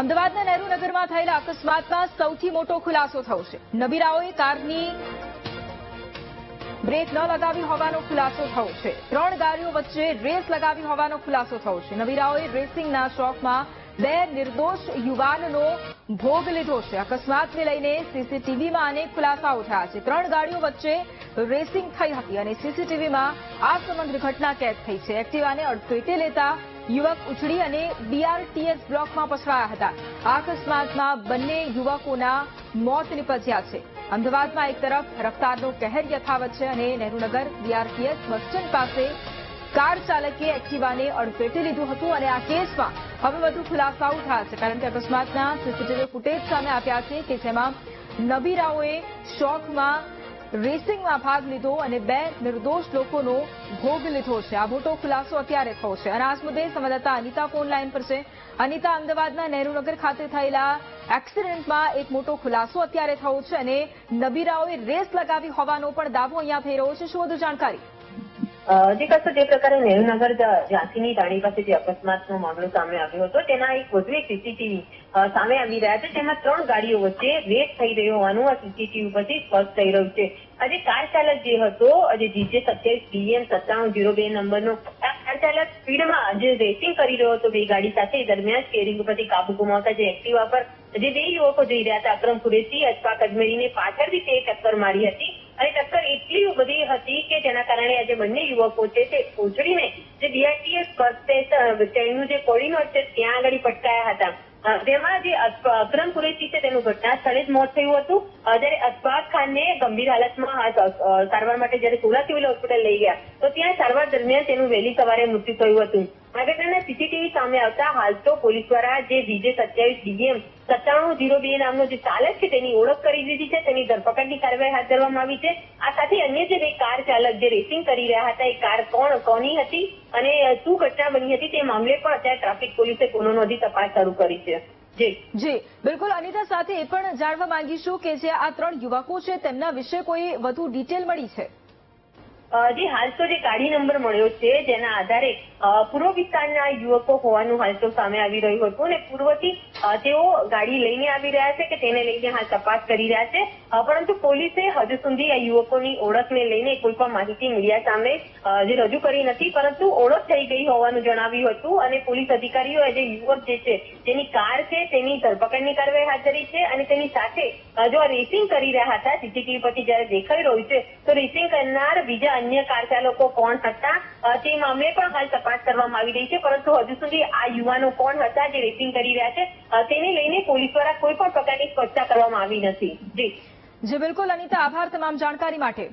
અમદાવાદના નહેરુનગરમાં થયેલા અકસ્માતમાં સૌથી મોટો ખુલાસો થયો છે. નબીરાઓએ કારની બ્રેક ન લગાવી હોવાનો ખુલાસો થયો છે. ત્રણ ગાડીઓ વચ્ચે રેસ લગાવી હોવાનો ખુલાસો થયો છે. નબીરાઓએ રેસિંગના શોખમાં બે નિર્દોષ યુવાનનો ભોગ લીધો છે. અકસ્માતને લઈને સીસીટીવીમાં અનેક ખુલાસાઓ થયા છે. ત્રણ ગાડીઓ વચ્ચે રેસિંગ થઈ હતી અને સીસીટીવીમાં આ સમગ્ર ઘટના કેદ થઈ છે. એક્ટિવાને અડફેટે લેતા યુવક ઉછળી અને બીઆરટીએસ બ્લોકમાં પછડાયા હતા. આ અકસ્માતમાં બંને યુવકોના મોત નિપજ્યા છે. અમદાવાદમાં એક તરફ રફતારનો કહેર યથાવત છે અને નહેરુનગર બીઆરટીએસ બસ સ્ટેન્ડ પાસે કાર ચાલકે એક્ટિવાને અડફેટે લીધું હતું અને આ કેસમાં હવે વધુ ખુલાસાઓ થયા છે. કારણ કે અકસ્માતના સીસીટીવી ફૂટેજ સામે આવ્યા છે કે જેમાં નબીરાઓએ શોખમાં રેસિંગમાં ભાગ લીધો અને બે નિર્દોષ લોકોનો ભોગ લીધો છે. આ મોટો ખુલાસો અત્યારે થયો છે. અને આ મુદ્દે સંવાદદાતા અનિતા ફોન લાઈન પર છે. અનિતા, અમદાવાદના નહેરુનગર ખાતે થયેલા એક્સિડન્ટમાં એક મોટો ખુલાસો અત્યારે થયો છે અને નબીરાઓએ રેસ લગાવી હોવાનો પણ દાવો અહીંયા થઈ રહ્યો છે. શું વધુ જાણકારી? જે જે પ્રકારે નેહરુનગર ઝાંસીની રાણી પાસે જે અકસ્માતનો મામલો સામે આવ્યો હતો, તેના એક વધુ એક સીસીટીવી સામે આવી રહ્યા છે. તેમાં ત્રણ ગાડીઓ વચ્ચે રેસ થઈ રહ્યો હોવાનું આ સીસીટીવી પરથી સ્પષ્ટ થઈ રહ્યું છે. આજે કાર ચાલક જે હતો જે જીજે સત્યાવીસ બીએમ સત્તાણું જીરો બે નંબરનો, આ કાર ચાલક સ્પીડમાં જે રેસિંગ કરી રહ્યો હતો બે ગાડી સાથે. દરમિયાન સ્ટેરિંગ ઉપરથી કાબુ ગુમાવતા જે એક્ટિવા પર જે બે યુવકો જઈ રહ્યા હતા. અક્રમ કુરેશી અશફાક અજમેરીને પાછળથી તે ટક્કર મારી હતી. અને ટક્કર એટલી બધી હતી કે જેના કારણે આજે બંને યુવકો છે તે ઉછળીને જે બીઆરટીએસ બસ સ્ટેશન ટ્રેનનું જે કોરિડોર છે ત્યાં આગળ પટકાયા હતા. જેમાં જે અકરમ કુરેશી છે તેનું ઘટના સ્થળે જ મોત થયું હતું. જ્યારે અશફાક ખાનને ગંભીર હાલતમાં સારવાર માટે જ્યારે સુરત સિવિલ હોસ્પિટલ લઈ ગયા, તો ત્યાં સારવાર દરમિયાન તેનું વહેલી સવારે મૃત્યુ થયું હતું. આ સીસીટીવી સામે આવતા હાલ તો પોલીસ દ્વારા જે જીજે સત્યાવીસ ડીએમ સત્તાણું જીરો બે નામનો જે ચાલક છે તેની ઓળખ કરી દીધી છે. તેની ધરપકડની કાર્યવાહી હાથ ધરવામાં આવી છે. આ સાથે અન્ય જે બે કાર ચાલક જે રેસિંગ કરી રહ્યા હતા, એ કાર કોણ, કોની હતી અને શું ઘટના બની હતી તે મામલે પણ અત્યારે ટ્રાફિક પોલીસે ગુનો નોંધી તપાસ શરૂ કરી છે. જી. બિલકુલ. અનિતા સાથે એ પણ જાણવા માંગીશું કે જે આ ત્રણ યુવકો છે, તેમના વિશે કોઈ વધુ ડિટેલ મળી છે? જી હાલ તો જે ગાડી નંબર મળ્યો છે, જેના આધારે પૂર્વ વિસ્તારના યુવકો હોવાનું હાલ તો સામે આવી રહ્યું હતું અને પૂર્વથી તેઓ ગાડી લઈને આવી રહ્યા છે કે તેને લઈને હાલ તપાસ કરી રહ્યા છે. પરંતુ પોલીસે હજુ સુધી આ યુવકોની ઓળખને લઈને કોઈ પણ માહિતી મીડિયા સામે જે રજૂ કરી નથી, પરંતુ ઓળખ થઈ ગઈ હોવાનું જણાવ્યું હતું અને પોલીસ અધિકારીઓએ જે યુવક જે છે તેની કાર છે, તેની ધરપકડની કાર્યવાહી હાથ ધરી છે અને તેની સાથે જો રેસિંગ કરી રહ્યા હતા સીસીટીવી પરથી જયારે દેખાઈ રહ્યું છે, તો રેસિંગ કરનાર બીજા અન્ય કાર કોણ હતા? તે મામલે પણ હાલ તપાસ કરવામાં આવી રહી છે, પરંતુ હજુ સુધી આ યુવાનો કોણ હતા જે રેસિંગ કરી રહ્યા છે તેને લઈને પોલીસ દ્વારા કોઈ પણ પ્રકારની સ્પષ્ટતા કરવામાં આવી નથી. જી. જી, બિલકુલ અનિતા, આભાર તમામ જાણકારી માટે.